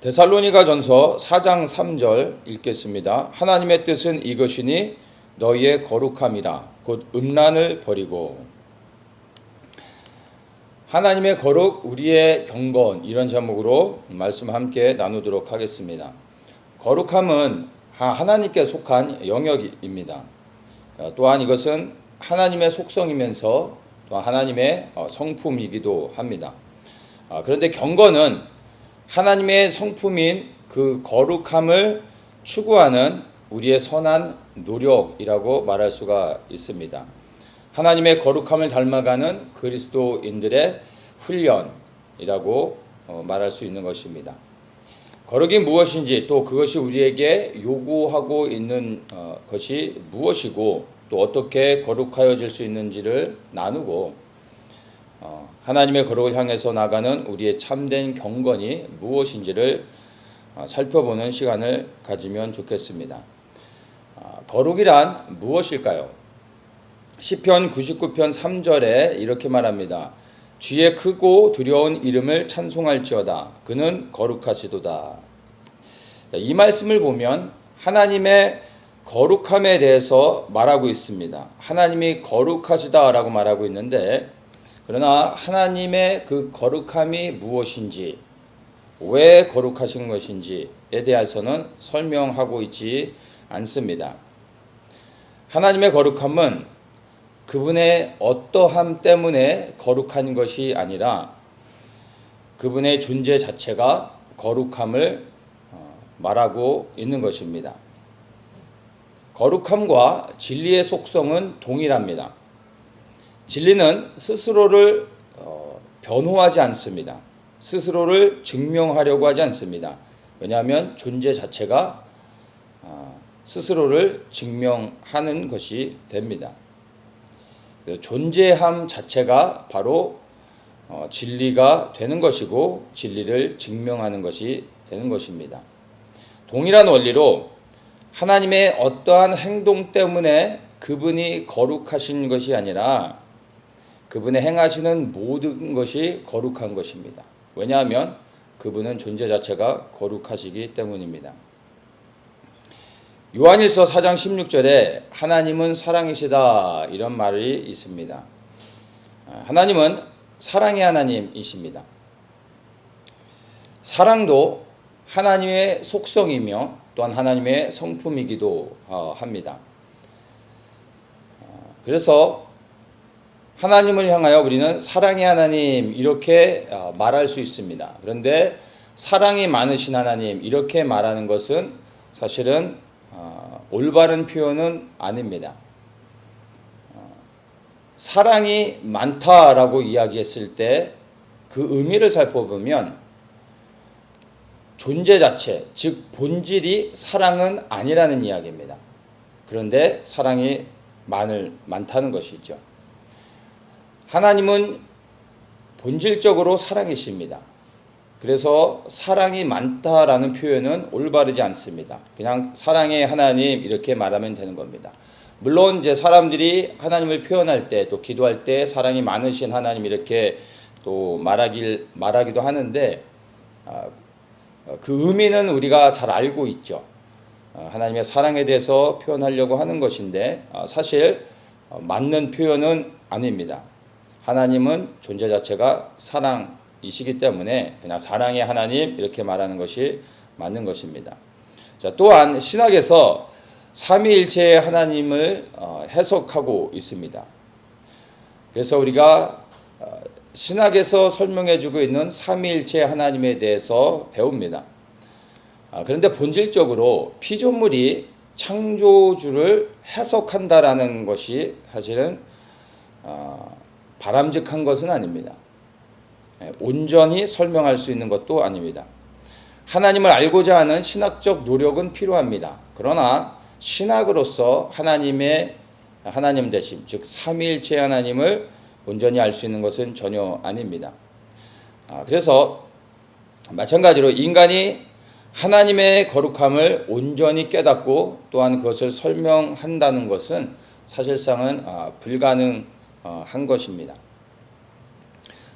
데살로니가 전서 4장 3절 읽겠습니다. 하나님의 뜻은 이것이니 너희의 거룩함이라 곧 음란을 버리고 하나님의 거룩 우리의 경건 이런 제목으로 말씀 함께 나누도록 하겠습니다. 거룩함은 하나님께 속한 영역입니다. 어, 또한 이것은 하나님의 속성이면서 또 하나님의 어, 성품이기도 합니다. 아, 그런데 경건은 하나님의 성품인 그 거룩함을 추구하는 우리의 선한 노력이라고 말할 수가 있습니다. 하나님의 거룩함을 닮아가는 그리스도인들의 훈련이라고 어, 말할 수 있는 것입니다. 거룩이 무엇인지 또 그것이 우리에게 요구하고 있는 어, 것이 무엇이고 또 어떻게 거룩하여질 수 있는지를 나누고 어, 하나님의 거룩을 향해서 나가는 우리의 참된 경건이 무엇인지를 살펴보는 시간을 가지면 좋겠습니다. 거룩이란 무엇일까요? 시편 99편 3절에 이렇게 말합니다. 주의 크고 두려운 이름을 찬송할지어다. 그는 거룩하시도다. 이 말씀을 보면 하나님의 거룩함에 대해서 말하고 있습니다. 하나님이 거룩하시다라고 말하고 있는데 그러나 하나님의 그 거룩함이 무엇인지 왜 거룩하신 것인지에 대해서는 설명하고 있지 않습니다. 하나님의 거룩함은 그분의 어떠함 때문에 거룩한 것이 아니라 그분의 존재 자체가 거룩함을 어, 말하고 있는 것입니다. 거룩함과 진리의 속성은 동일합니다. 진리는 스스로를 어, 변호하지 않습니다. 스스로를 증명하려고 하지 않습니다. 왜냐하면 존재 자체가 어, 스스로를 증명하는 것이 됩니다. 그 존재함 자체가 바로 어, 진리가 되는 것이고 진리를 증명하는 것이 되는 것입니다. 동일한 원리로 하나님의 어떠한 행동 때문에 그분이 거룩하신 것이 아니라 그분의 행하시는 모든 것이 거룩한 것입니다. 왜냐하면 그분은 존재 자체가 거룩하시기 때문입니다. 요한일서 4장 16절에 하나님은 사랑이시다 이런 말이 있습니다. 하나님은 사랑의 하나님이십니다. 사랑도 하나님의 속성이며 또한 하나님의 성품이기도 어, 합니다. 그래서 하나님을 향하여 우리는 사랑의 하나님 이렇게 어, 말할 수 있습니다. 그런데 사랑이 많으신 하나님 이렇게 말하는 것은 사실은 어, 올바른 표현은 아닙니다. 어, 사랑이 많다라고 이야기했을 때 그 의미를 살펴보면 존재 자체, 즉 본질이 사랑은 아니라는 이야기입니다. 그런데 사랑이 많을 많다는 것이죠. 하나님은 본질적으로 사랑이십니다. 그래서 사랑이 많다라는 표현은 올바르지 않습니다. 그냥 사랑의 하나님 이렇게 말하면 되는 겁니다. 물론 이제 사람들이 하나님을 표현할 때 또 기도할 때 사랑이 많으신 하나님 이렇게 또 말하길 말하기도 하는데 아, 그 의미는 우리가 잘 알고 있죠. 아, 하나님의 사랑에 대해서 표현하려고 하는 것인데 아, 사실 어, 맞는 표현은 아닙니다. 하나님은 존재 자체가 사랑 이시기 때문에 그냥 사랑의 하나님 이렇게 말하는 것이 맞는 것입니다. 자, 또한 신학에서 삼위일체의 하나님을 어, 해석하고 있습니다. 그래서 우리가 어, 신학에서 설명해주고 있는 삼위일체 하나님에 대해서 배웁니다. 아, 그런데 본질적으로 피조물이 창조주를 해석한다라는 것이 사실은 어, 바람직한 것은 아닙니다. 예, 온전히 설명할 수 있는 것도 아닙니다. 하나님을 알고자 하는 신학적 노력은 필요합니다. 그러나 신학으로서 하나님의 하나님 되심, 즉 삼위일체 하나님을 온전히 알 수 있는 것은 전혀 아닙니다. 아, 그래서 마찬가지로 인간이 하나님의 거룩함을 온전히 깨닫고 또한 그것을 설명한다는 것은 사실상은 아, 불가능 한 것입니다.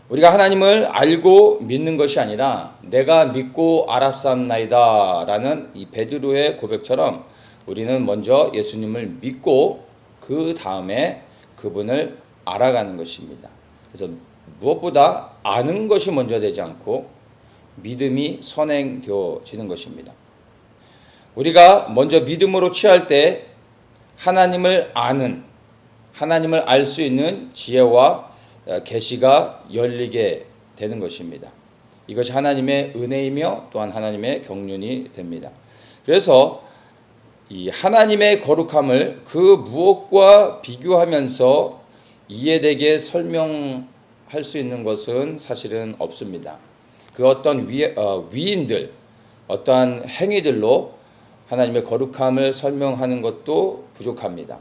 우리가 하나님을 알고 믿는 것이 아니라 내가 믿고 알았사옵나이다라는 이 베드로의 고백처럼 우리는 먼저 예수님을 믿고 그 다음에 그분을 알아가는 것입니다. 그래서 무엇보다 아는 것이 먼저 되지 않고 믿음이 선행되어지는 것입니다. 우리가 먼저 믿음으로 취할 때 하나님을 아는 하나님을 알 수 있는 지혜와 계시가 열리게 되는 것입니다. 이것이 하나님의 은혜이며 또한 하나님의 경륜이 됩니다. 그래서 이 하나님의 거룩함을 그 무엇과 비교하면서 이해되게 설명할 수 있는 것은 사실은 없습니다. 그 어떤 위, 어, 위인들, 어떠한 행위들로 하나님의 거룩함을 설명하는 것도 부족합니다.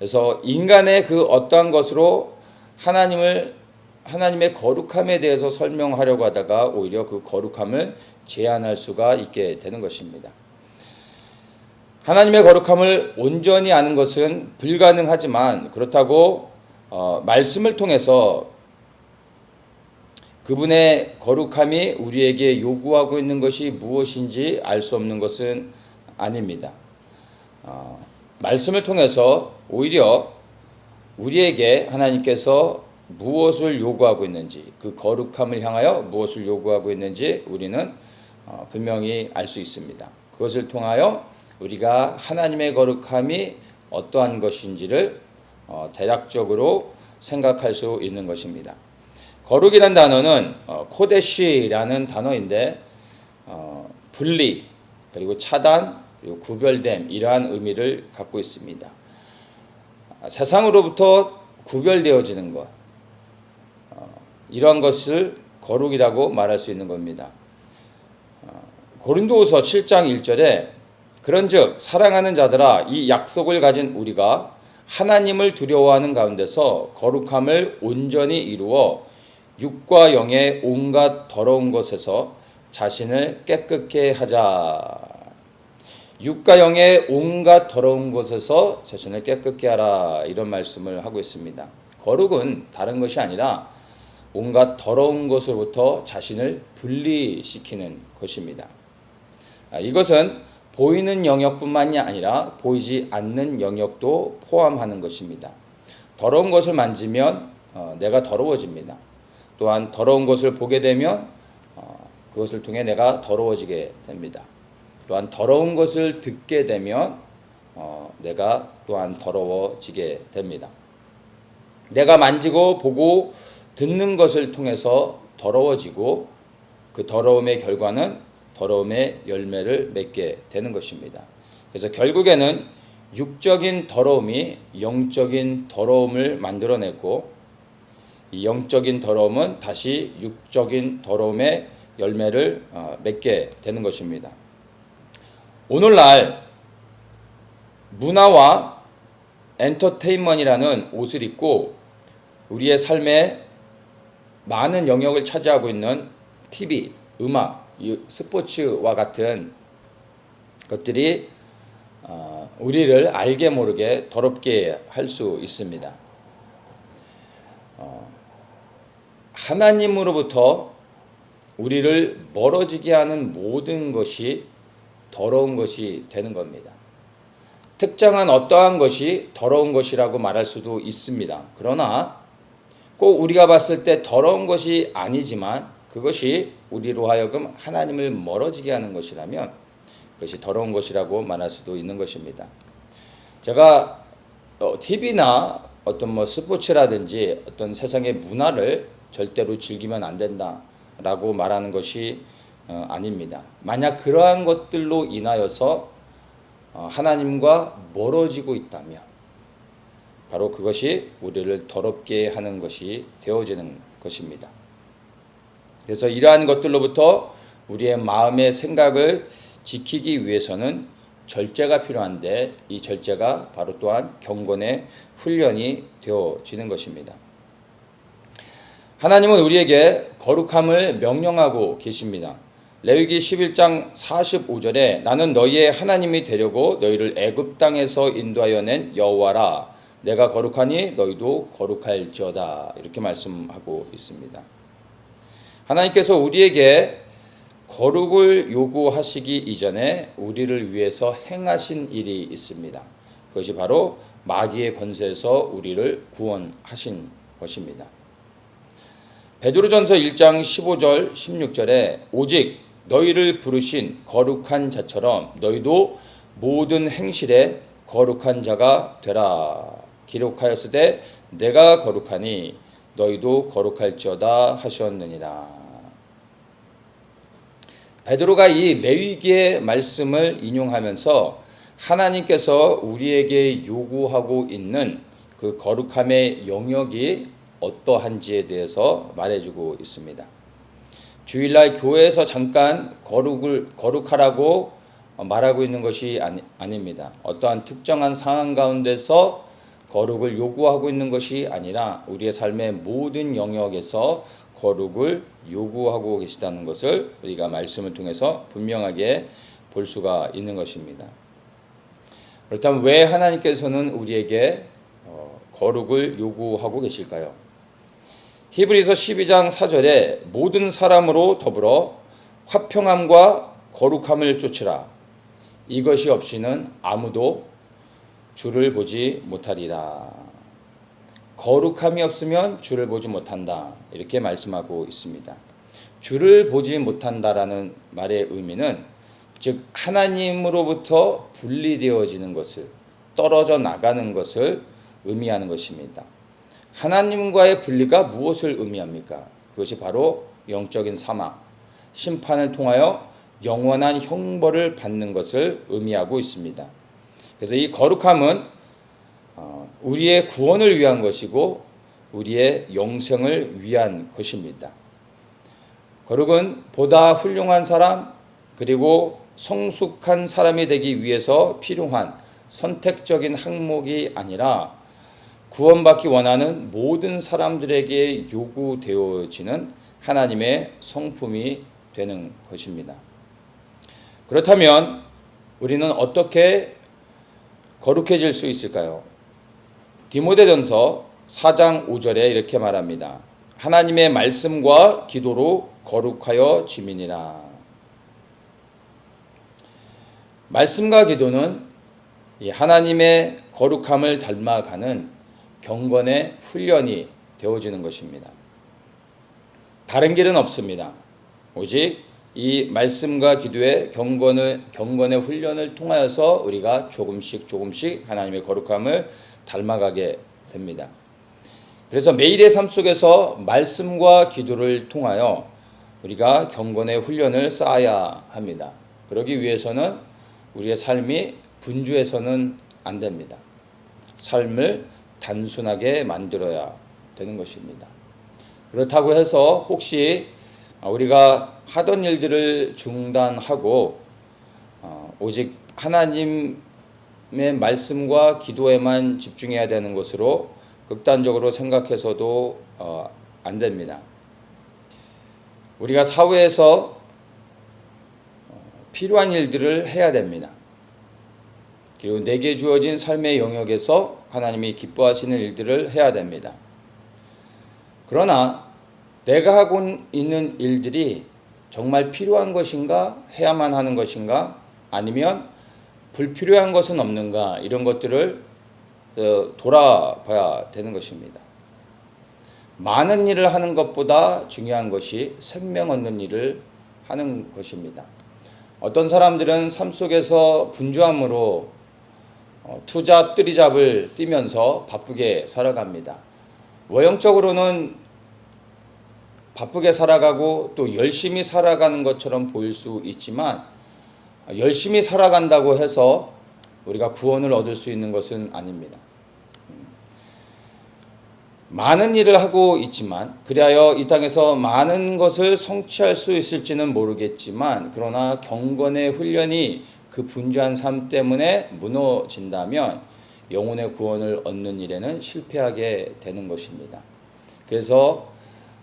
그래서 인간의 그 어떠한 것으로 하나님을 하나님의 거룩함에 대해서 설명하려고 하다가 오히려 그 거룩함을 제한할 수가 있게 되는 것입니다. 하나님의 거룩함을 온전히 아는 것은 불가능하지만 그렇다고 어, 말씀을 통해서 그분의 거룩함이 우리에게 요구하고 있는 것이 무엇인지 알 수 없는 것은 아닙니다. 어, 말씀을 통해서 오히려 우리에게 하나님께서 무엇을 요구하고 있는지 그 거룩함을 향하여 무엇을 요구하고 있는지 우리는 어, 분명히 알 수 있습니다. 그것을 통하여 우리가 하나님의 거룩함이 어떠한 것인지를 어, 대략적으로 생각할 수 있는 것입니다. 거룩이란 단어는 어, 코데시라는 단어인데 분리 그리고 차단 그리고 구별됨 이러한 의미를 갖고 있습니다. 세상으로부터 구별되어지는 것 이러한 것을 거룩이라고 말할 수 있는 겁니다. 고린도후서 7장 1절에 그런즉 사랑하는 자들아 이 약속을 가진 우리가 하나님을 두려워하는 가운데서 거룩함을 온전히 이루어 육과 영의 온갖 더러운 것에서 자신을 깨끗게 하자. 육과 영의 온갖 더러운 것에서 자신을 깨끗게 하라. 이런 말씀을 하고 있습니다. 거룩은 다른 것이 아니라 온갖 더러운 것으로부터 자신을 분리시키는 것입니다. 아, 이것은 보이는 영역뿐만이 아니라 보이지 않는 영역도 포함하는 것입니다. 더러운 것을 만지면 어, 내가 더러워집니다. 또한 더러운 것을 보게 되면 어, 그것을 통해 내가 더러워지게 됩니다. 또한 더러운 것을 듣게 되면 어, 내가 또한 더러워지게 됩니다. 내가 만지고 보고 듣는 것을 통해서 더러워지고 그 더러움의 결과는 더러움의 열매를 맺게 되는 것입니다. 그래서 결국에는 육적인 더러움이 영적인 더러움을 만들어내고 이 영적인 더러움은 다시 육적인 더러움의 열매를 어, 맺게 되는 것입니다. 오늘날 문화와 엔터테인먼이라는 옷을 입고 우리의 삶에 많은 영역을 차지하고 있는 TV, 음악, 스포츠와 같은 것들이 어, 우리를 알게 모르게 더럽게 할 수 있습니다. 어, 하나님으로부터 우리를 멀어지게 하는 모든 것이 더러운 것이 되는 겁니다. 특정한 어떠한 것이 더러운 것이라고 말할 수도 있습니다. 그러나 꼭 우리가 봤을 때 더러운 것이 아니지만 그것이 우리로 하여금 하나님을 멀어지게 하는 것이라면 그것이 더러운 것이라고 말할 수도 있는 것입니다. 제가 TV나 어, 어떤 뭐 스포츠라든지 어떤 세상의 문화를 절대로 즐기면 안 된다라고 말하는 것이 어, 아닙니다. 만약 그러한 것들로 인하여서 어, 하나님과 멀어지고 있다면 바로 그것이 우리를 더럽게 하는 것이 되어지는 것입니다. 그래서 이러한 것들로부터 우리의 마음의 생각을 지키기 위해서는 절제가 필요한데 이 절제가 바로 또한 경건의 훈련이 되어지는 것입니다. 하나님은 우리에게 거룩함을 명령하고 계십니다. 레위기 11장 45절에 나는 너희의 하나님이 되려고 너희를 애굽 땅에서 인도하여 낸 여호와라 내가 거룩하니 너희도 거룩할지어다 이렇게 말씀하고 있습니다. 하나님께서 우리에게 거룩을 요구하시기 이전에 우리를 위해서 행하신 일이 있습니다. 그것이 바로 마귀의 권세에서 우리를 구원하신 것입니다. 베드로전서 1장 15절 16절에 오직 너희를 부르신 거룩한 자처럼 너희도 모든 행실에 거룩한 자가 되라 기록하였으되 내가 거룩하니 너희도 거룩할지어다 하셨느니라. 베드로가 이 레위기의 말씀을 인용하면서 하나님께서 우리에게 요구하고 있는 그 거룩함의 영역이 어떠한지에 대해서 말해주고 있습니다. 주일날 교회에서 잠깐 거룩을 거룩하라고 말하고 있는 것이 아니, 아닙니다. 어떠한 특정한 상황 가운데서 거룩을 요구하고 있는 것이 아니라 우리의 삶의 모든 영역에서 거룩을 요구하고 계시다는 것을 우리가 말씀을 통해서 분명하게 볼 수가 있는 것입니다. 그렇다면 왜 하나님께서는 우리에게 어, 거룩을 요구하고 계실까요? 히브리서 12장 4절에 모든 사람으로 더불어 화평함과 거룩함을 쫓으라. 이것이 없이는 아무도 주를 보지 못하리라. 거룩함이 없으면 주를 보지 못한다. 이렇게 말씀하고 있습니다. 주를 보지 못한다라는 말의 의미는 즉 하나님으로부터 분리되어지는 것을 떨어져 나가는 것을 의미하는 것입니다. 하나님과의 분리가 무엇을 의미합니까? 그것이 바로 영적인 사망, 심판을 통하여 영원한 형벌을 받는 것을 의미하고 있습니다. 그래서 이 거룩함은 어, 우리의 구원을 위한 것이고 우리의 영생을 위한 것입니다. 거룩은 보다 훌륭한 사람 그리고 성숙한 사람이 되기 위해서 필요한 선택적인 항목이 아니라 구원받기 원하는 모든 사람들에게 요구되어지는 하나님의 성품이 되는 것입니다. 그렇다면 우리는 어떻게 거룩해질 수 있을까요? 디모데전서 4장 5절에 이렇게 말합니다. 하나님의 말씀과 기도로 거룩하여 지민이라. 말씀과 기도는 하나님의 거룩함을 닮아가는 경건의 훈련이 되어지는 것입니다. 다른 길은 없습니다. 오직 이 말씀과 기도의 경건의, 경건의 훈련을 통하여서 우리가 조금씩 조금씩 하나님의 거룩함을 닮아가게 됩니다. 그래서 매일의 삶 속에서 말씀과 기도를 통하여 우리가 경건의 훈련을 쌓아야 합니다. 그러기 위해서는 우리의 삶이 분주해서는 안 됩니다. 삶을 단순하게 만들어야 되는 것입니다. 그렇다고 해서 혹시 우리가 하던 일들을 중단하고 어, 오직 하나님의 말씀과 기도에만 집중해야 되는 것으로 극단적으로 생각해서도 어, 안 됩니다. 우리가 사회에서 어, 필요한 일들을 해야 됩니다. 그리고 내게 주어진 삶의 영역에서 하나님이 기뻐하시는 일들을 해야 됩니다. 그러나 내가 하고 있는 일들이 정말 필요한 것인가, 해야만 하는 것인가, 아니면 불필요한 것은 없는가, 이런 것들을 어, 돌아봐야 되는 것입니다. 많은 일을 하는 것보다 중요한 것이 생명 얻는 일을 하는 것입니다. 어떤 사람들은 삶 속에서 분주함으로 어, 투잡 뜨리잡을 뛰면서 바쁘게 살아갑니다. 외형적으로는 바쁘게 살아가고 또 열심히 살아가는 것처럼 보일 수 있지만 열심히 살아간다고 해서 우리가 구원을 얻을 수 있는 것은 아닙니다. 많은 일을 하고 있지만 그리하여 이 땅에서 많은 것을 성취할 수 있을지는 모르겠지만 그러나 경건의 훈련이 그 분주한 삶 때문에 무너진다면 영혼의 구원을 얻는 일에는 실패하게 되는 것입니다. 그래서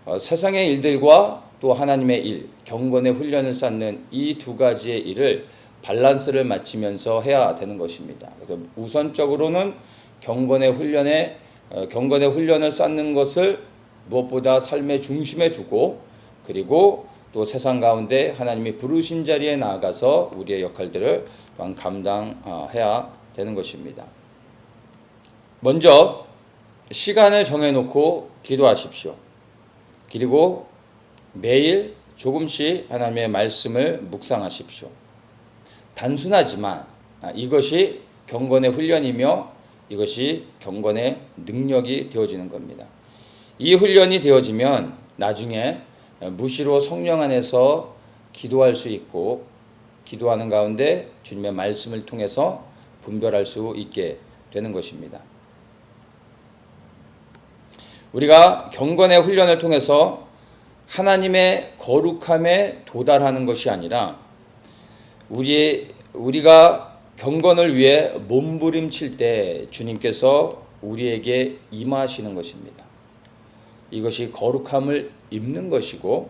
어, 세상의 일들과 또 하나님의 일, 경건의 훈련을 쌓는 이 두 가지의 일을 밸런스를 맞추면서 해야 되는 것입니다. 그래서 우선적으로는 경건의 훈련에 어, 경건의 훈련을 쌓는 것을 무엇보다 삶의 중심에 두고 그리고 또 세상 가운데 하나님이 부르신 자리에 나아가서 우리의 역할들을 감당해야 되는 것입니다. 먼저 시간을 정해놓고 기도하십시오. 그리고 매일 조금씩 하나님의 말씀을 묵상하십시오. 단순하지만 아, 이것이 경건의 훈련이며 이것이 경건의 능력이 되어지는 겁니다. 이 훈련이 되어지면 나중에 무시로 성령 안에서 기도할 수 있고 기도하는 가운데 주님의 말씀을 통해서 분별할 수 있게 되는 것입니다. 우리가 경건의 훈련을 통해서 하나님의 거룩함에 도달하는 것이 아니라 우리 우리가 경건을 위해 몸부림칠 때 주님께서 우리에게 임하시는 것입니다. 이것이 거룩함을 입는 것이고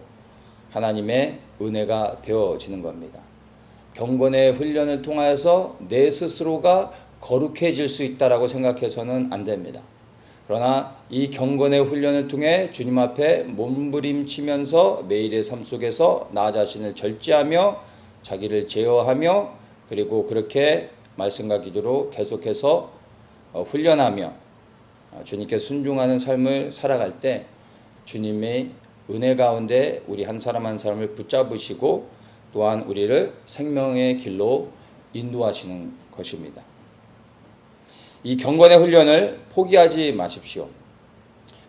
하나님의 은혜가 되어지는 겁니다. 경건의 훈련을 통하여서 내 스스로가 거룩해질 수 있다라고 생각해서는 안 됩니다. 그러나 이 경건의 훈련을 통해 주님 앞에 몸부림치면서 매일의 삶 속에서 나 자신을 절제하며 자기를 제어하며 그리고 그렇게 말씀과 기도로 계속해서 어, 훈련하며 어, 주님께 순종하는 삶을 살아갈 때 주님의 은혜 가운데 우리 한 사람 한 사람을 붙잡으시고 또한 우리를 생명의 길로 인도하시는 것입니다. 이 경건의 훈련을 포기하지 마십시오.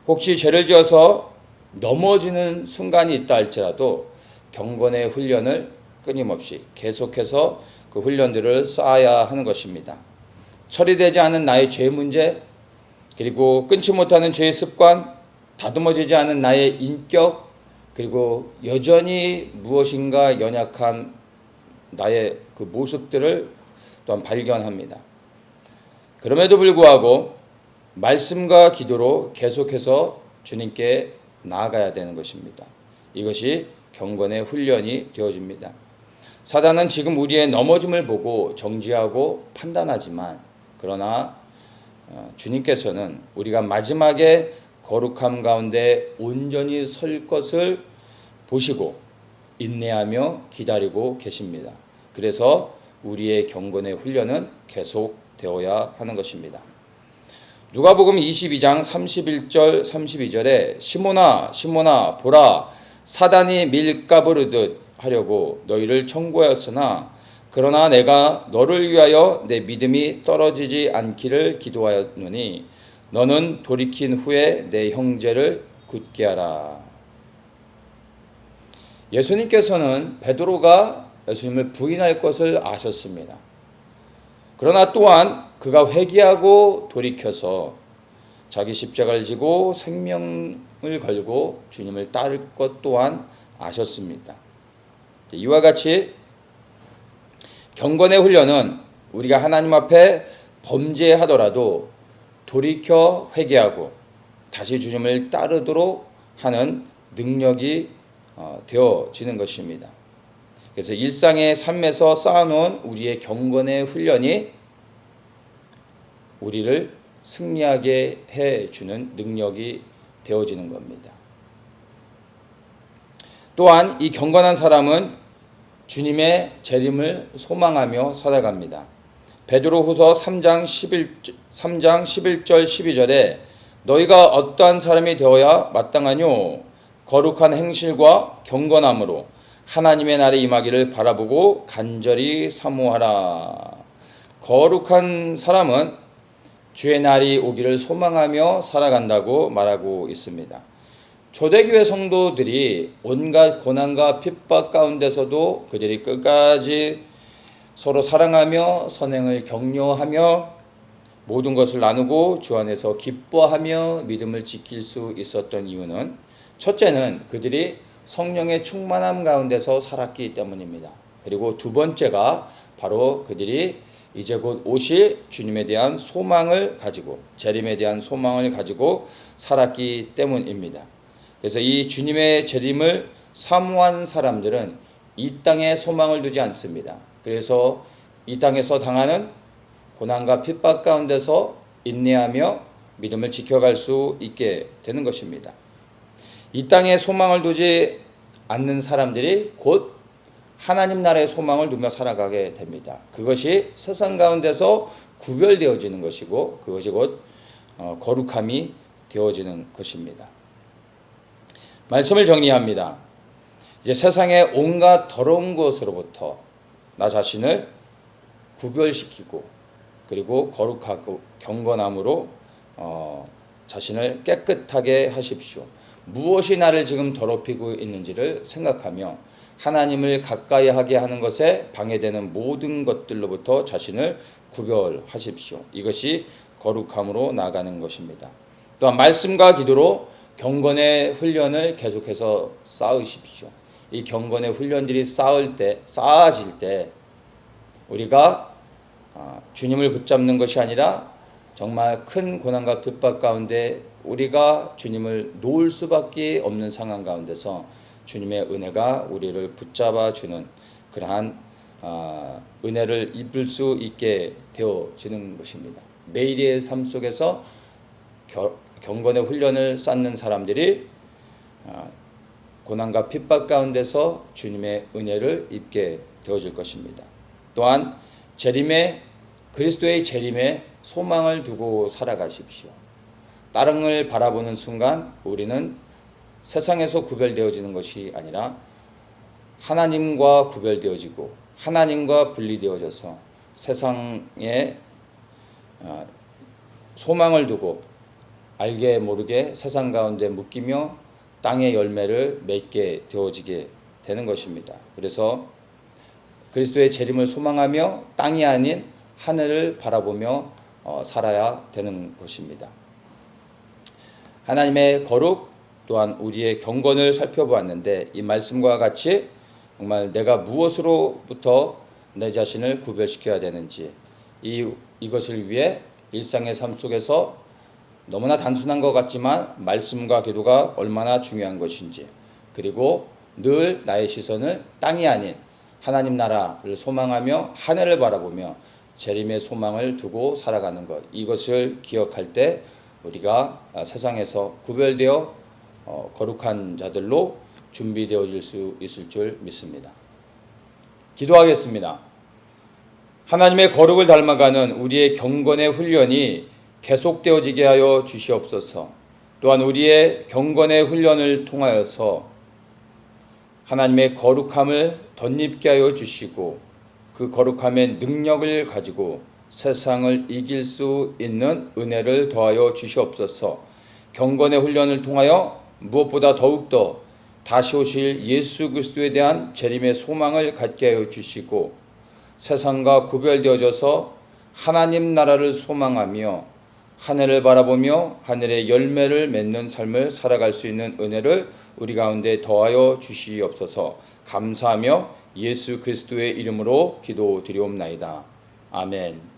혹시 죄를 지어서 넘어지는 순간이 있다 할지라도 경건의 훈련을 끊임없이 계속해서 그 훈련들을 쌓아야 하는 것입니다. 처리되지 않은 나의 죄 문제, 그리고 끊지 못하는 죄의 습관, 다듬어지지 않은 나의 인격, 그리고 여전히 무엇인가 연약한 나의 그 모습들을 또한 발견합니다. 그럼에도 불구하고 말씀과 기도로 계속해서 주님께 나아가야 되는 것입니다. 이것이 경건의 훈련이 되어집니다. 사단은 지금 우리의 넘어짐을 보고 정지하고 판단하지만 그러나 어, 주님께서는 우리가 마지막에 거룩함 가운데 온전히 설 것을 보시고 인내하며 기다리고 계십니다. 그래서 우리의 경건의 훈련은 계속 되어야 하는 것입니다. 누가복음 22장 31절 32절에 시모나 시모나 보라 사단이 밀가부르듯 하려고 너희를 청구하였으나 그러나 내가 너를 위하여 내 믿음이 떨어지지 않기를 기도하였노니 너는 돌이킨 후에 내 형제를 굳게 하라. 예수님께서는 베드로가 예수님을 부인할 것을 아셨습니다. 그러나 또한 그가 회개하고 돌이켜서 자기 십자가를 지고 생명을 걸고 주님을 따를 것 또한 아셨습니다. 이와 같이 경건의 훈련은 우리가 하나님 앞에 범죄하더라도 돌이켜 회개하고 다시 주님을 따르도록 하는 능력이 어, 되어지는 것입니다. 그래서 일상의 삶에서 쌓아놓은 우리의 경건의 훈련이 우리를 승리하게 해주는 능력이 되어지는 겁니다. 또한 이 경건한 사람은 주님의 재림을 소망하며 살아갑니다. 베드로후서 3장 11 3장 11절 12절에 너희가 어떠한 사람이 되어야 마땅하뇨 거룩한 행실과 경건함으로 하나님의 날에 임하기를 바라보고 간절히 사모하라. 거룩한 사람은 주의 날이 오기를 소망하며 살아간다고 말하고 있습니다. 초대교회 성도들이 온갖 고난과 핍박 가운데서도 그들이 끝까지 서로 사랑하며 선행을 격려하며 모든 것을 나누고 주 안에서 기뻐하며 믿음을 지킬 수 있었던 이유는 첫째는 그들이 성령의 충만함 가운데서 살았기 때문입니다. 그리고 두 번째가 바로 그들이 이제 곧 오실 주님에 대한 소망을 가지고 재림에 대한 소망을 가지고 살았기 때문입니다. 그래서 이 주님의 재림을 사모한 사람들은 이 땅에 소망을 두지 않습니다. 그래서 이 땅에서 당하는 고난과 핍박 가운데서 인내하며 믿음을 지켜갈 수 있게 되는 것입니다. 이 땅에 소망을 두지 않는 사람들이 곧 하나님 나라의 소망을 두며 살아가게 됩니다. 그것이 세상 가운데서 구별되어지는 것이고 그것이 곧 어, 거룩함이 되어지는 것입니다. 말씀을 정리합니다. 이제 세상의 온갖 더러운 것으로부터 나 자신을 구별시키고 그리고 거룩하고 경건함으로 어, 자신을 깨끗하게 하십시오. 무엇이 나를 지금 더럽히고 있는지를 생각하며 하나님을 가까이 하게 하는 것에 방해되는 모든 것들로부터 자신을 구별하십시오. 이것이 거룩함으로 나아가는 것입니다. 또한 말씀과 기도로 경건의 훈련을 계속해서 쌓으십시오. 이 경건의 훈련들이 쌓을 때, 쌓아질 때 우리가 아, 주님을 붙잡는 것이 아니라 정말 큰 고난과 핍박 가운데 우리가 주님을 놓을 수밖에 없는 상황 가운데서 주님의 은혜가 우리를 붙잡아 주는 그러한 아, 은혜를 입을 수 있게 되어지는 것입니다. 매일의 삶 속에서 겨, 경건의 훈련을 쌓는 사람들이 아, 고난과 핍박 가운데서 주님의 은혜를 입게 되어질 것입니다. 또한 재림의 그리스도의 재림에 소망을 두고 살아가십시오. 따릉을 바라보는 순간 우리는 세상에서 구별되어지는 것이 아니라 하나님과 구별되어지고 하나님과 분리되어져서 세상에 아, 소망을 두고 알게 모르게 세상 가운데 묶이며 땅의 열매를 맺게 되어지게 되는 것입니다. 그래서 그리스도의 재림을 소망하며 땅이 아닌 하늘을 바라보며 어, 살아야 되는 것입니다. 하나님의 거룩 또한 우리의 경건을 살펴보았는데 이 말씀과 같이 정말 내가 무엇으로부터 내 자신을 구별시켜야 되는지 이 이것을 위해 일상의 삶 속에서 너무나 단순한 것 같지만 말씀과 기도가 얼마나 중요한 것인지 그리고 늘 나의 시선을 땅이 아닌 하나님 나라를 소망하며 하늘을 바라보며 재림의 소망을 두고 살아가는 것 이것을 기억할 때 우리가 세상에서 구별되어 어, 거룩한 자들로 준비되어질 수 있을 줄 믿습니다. 기도하겠습니다. 하나님의 거룩을 닮아가는 우리의 경건의 훈련이 계속되어지게 하여 주시옵소서. 또한 우리의 경건의 훈련을 통하여서 하나님의 거룩함을 덧입게 하여 주시고 그 거룩함의 능력을 가지고 세상을 이길 수 있는 은혜를 더하여 주시옵소서. 경건의 훈련을 통하여 무엇보다 더욱더 다시 오실 예수 그리스도에 대한 재림의 소망을 갖게 하여 주시고 세상과 구별되어져서 하나님 나라를 소망하며 하늘을 바라보며 하늘의 열매를 맺는 삶을 살아갈 수 있는 은혜를 우리 가운데 더하여 주시옵소서 감사하며 예수 그리스도의 이름으로 기도드리옵나이다. 아멘.